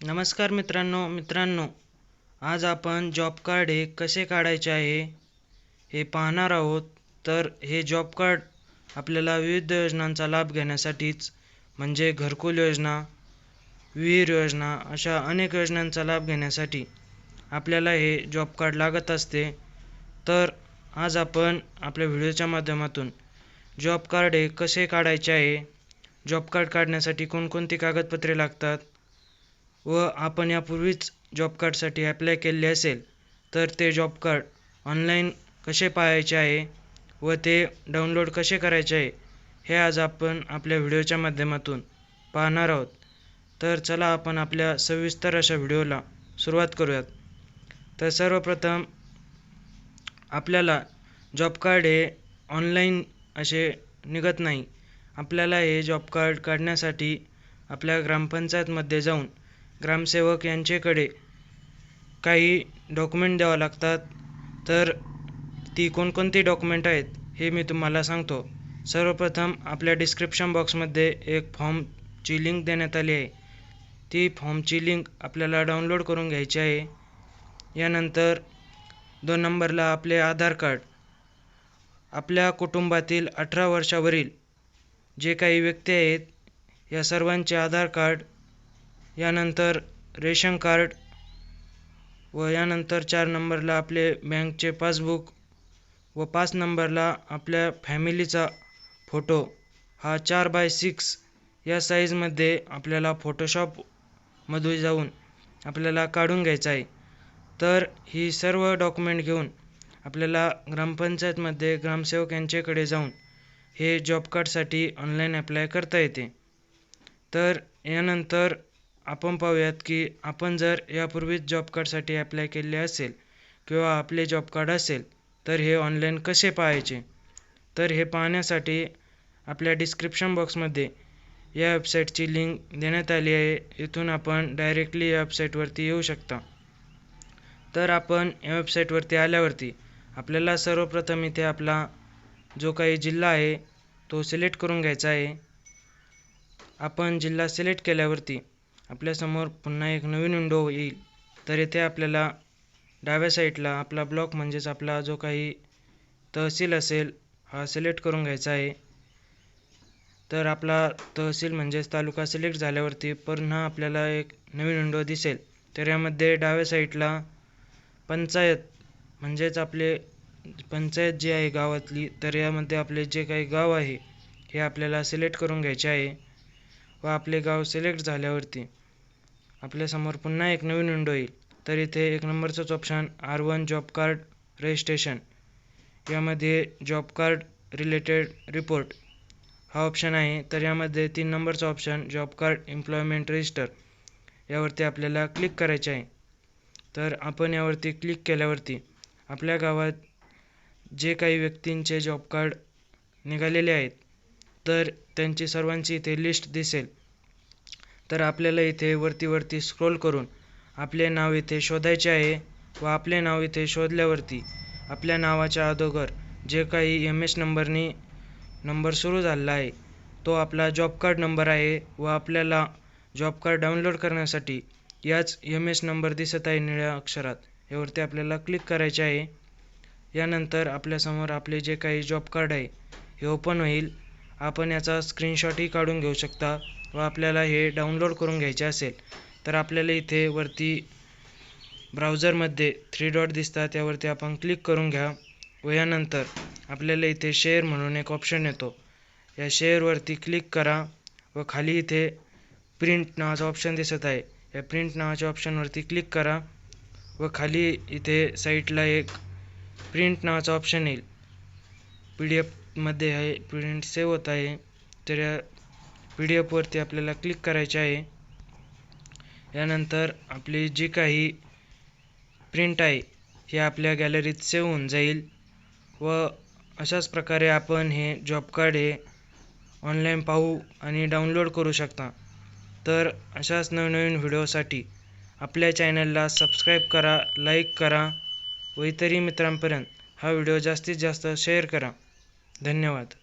नमस्कार मित्रांनो मित्रांनो आज आपण जॉब कार्ड हे कसे काढायचे आहे हे पाहणार आहोत. तर हे जॉब कार्ड आपल्याला विविध योजनांचा लाभ घेण्यासाठीच म्हणजे घरकुल योजना विहीर योजना अशा अनेक योजनांचा लाभ घेण्यासाठी आपल्याला हे जॉब कार्ड लागत असते. तर आज आपण आपल्या व्हिडिओच्या माध्यमातून जॉब कार्ड हे कसे काढायचे आहे जॉब कार्ड काढण्यासाठी कोणकोणती कागदपत्रे लागतात व आपण यापूर्वीच जॉब कार्डसाठी ॲप्लाय केले असेल तर ते जॉब कार्ड ऑनलाईन कसे पाहायचे आहे व ते डाउनलोड कसे करायचे आहे हे आज आपण आपल्या व्हिडिओच्या माध्यमातून पाहणार आहोत. तर चला आपण आपल्या सविस्तर अशा व्हिडिओला सुरुवात करूयात. तर सर्वप्रथम आपल्याला जॉब कार्ड हे ऑनलाईन असे निघत नाही. आपल्याला हे जॉब कार्ड काढण्यासाठी आपल्या ग्रामपंचायतमध्ये जाऊन ग्रामसेवक यांच्याकडे काही डॉक्युमेंट द्यावं लागतात. तर ती कोणकोणती डॉक्युमेंट आहेत हे मी तुम्हाला सांगतो. सर्वप्रथम आपल्या डिस्क्रिप्शन बॉक्समध्ये एक फॉर्मची लिंक देण्यात आली आहे. ती फॉर्मची लिंक आपल्याला डाउनलोड करून घ्यायची आहे. यानंतर दोन नंबरला आपले आधार कार्ड आपल्या कुटुंबातील अठरा वर्षावरील जे काही व्यक्ती आहेत या सर्वांचे आधार कार्ड यानंतर रेशन कार्ड व यानंतर चार नंबरला आपले बँकचे पासबुक व पाच नंबरला आपल्या फॅमिलीचा फोटो. हा चार बाय सिक्स या साईजमध्ये आपल्याला फोटोशॉपमध्ये जाऊन आपल्याला काढून घ्यायचा आहे. तर ही सर्व डॉक्युमेंट घेऊन आपल्याला ग्रामपंचायतमध्ये ग्रामसेवक यांच्याकडे जाऊन हे जॉब कार्डसाठी ऑनलाईन अप्लाय करता येते. तर यानंतर आपण पाहूयात की आपण जर यापूर्वीच जॉब कार्डसाठी अप्लाय केले असेल किंवा आपले जॉब कार्ड असेल तर हे ऑनलाईन कसे पाहायचे? तर हे पाहण्यासाठी आपल्या डिस्क्रिप्शन बॉक्समध्ये या वेबसाईटची लिंक देण्यात आली आहे. इथून आपण डायरेक्टली या वेबसाईटवरती येऊ शकता. तर आपण या वेबसाईटवरती आल्यावरती आपल्याला सर्वप्रथम इथे आपला जो काही जिल्हा आहे तो सिलेक्ट करून घ्यायचा आहे. आपण जिल्हा सिलेक्ट केल्यावरती आपल्यासमोर पुन्हा एक नवीन विंडो येईल. तर येथे आपल्याला डाव्या साईडला आपला ब्लॉक म्हणजेच आपला जो काही तहसील असेल हा सिलेक्ट करून घ्यायचा आहे. तर आपला तहसील म्हणजेच तालुका सिलेक्ट झाल्यावरती पुन्हा आपल्याला एक नवीन विंडो दिसेल. तर यामध्ये डाव्या साईडला पंचायत म्हणजेच आपले पंचायत जी आहे गावातली तर यामध्ये आपले जे काही गाव आहे हे आपल्याला सिलेक्ट करून घ्यायचे आहे. व आपले गाव सिलेक्ट झाल्यावरती आपल्यासमोर पुन्हा एक नवीन विंडो येईल. तर इथे एक नंबरचंच option R one job card registration यामध्ये जॉब कार्ड रिलेटेड रिपोर्ट हा ऑप्शन आहे. तर यामध्ये तीन नंबरचा option job card employment register यावरती आपल्याला क्लिक करायचे आहे. तर आपण यावरती क्लिक केल्यावरती आपल्या गावात जे काही व्यक्तींचे जॉब कार्ड निघालेले आहेत तर त्यांची सर्वांची इथे लिस्ट दिसेल. तर आपल्याला इथे वरती वरती स्क्रोल करून आपले नाव इथे शोधायचे आहे व आपले नाव इथे शोधल्यावरती आपल्या नावाच्या अगोदर जे काही एम एस नंबरनी नंबर सुरू झालेला आहे तो आपला जॉब कार्ड नंबर आहे व आपल्याला जॉब कार्ड डाउनलोड करण्यासाठी याच एम एस नंबर दिसत आहे निळ्या अक्षरात. यावरती आपल्याला क्लिक करायचे आहे. यानंतर आपल्यासमोर आपले जे काही जॉब कार्ड आहे हे ओपन होईल. आपण याचा स्क्रीनशॉटही काढून घेऊ शकता व आपल्याला हे डाउनलोड करून घ्यायचे असेल तर आपल्याला इथे वरती ब्राउझरमध्ये थ्री डॉट दिसतात. त्यावरती आपण क्लिक करून घ्या व यानंतर आपल्याला इथे शेअर म्हणून एक ऑप्शन येतो. या शेअरवरती क्लिक करा व खाली इथे प्रिंट नावाचा ऑप्शन दिसत आहे. या प्रिंट नावाच्या ऑप्शनवरती क्लिक करा व खाली इथे साईटला एक प्रिंट नावाचा ऑप्शन येईल. पी डी एफ मध्ये आहे प्रिंट सेव्ह होत आहे तर या पी डी एफवरती आपल्याला क्लिक करायचे आहे. यानंतर आपली जी काही प्रिंट आहे हे आपल्या गॅलरीत सेव्ह होऊन जाईल. व अशाच प्रकारे आपण हे जॉब कार्ड हे ऑनलाईन पाहू आणि डाउनलोड करू शकता. तर अशाच नवनवीन व्हिडिओसाठी आपल्या चॅनलला सबस्क्राईब करा लाईक करा व इतरही मित्रांपर्यंत हा व्हिडिओ जास्तीत जास्त शेअर करा. धन्यवाद.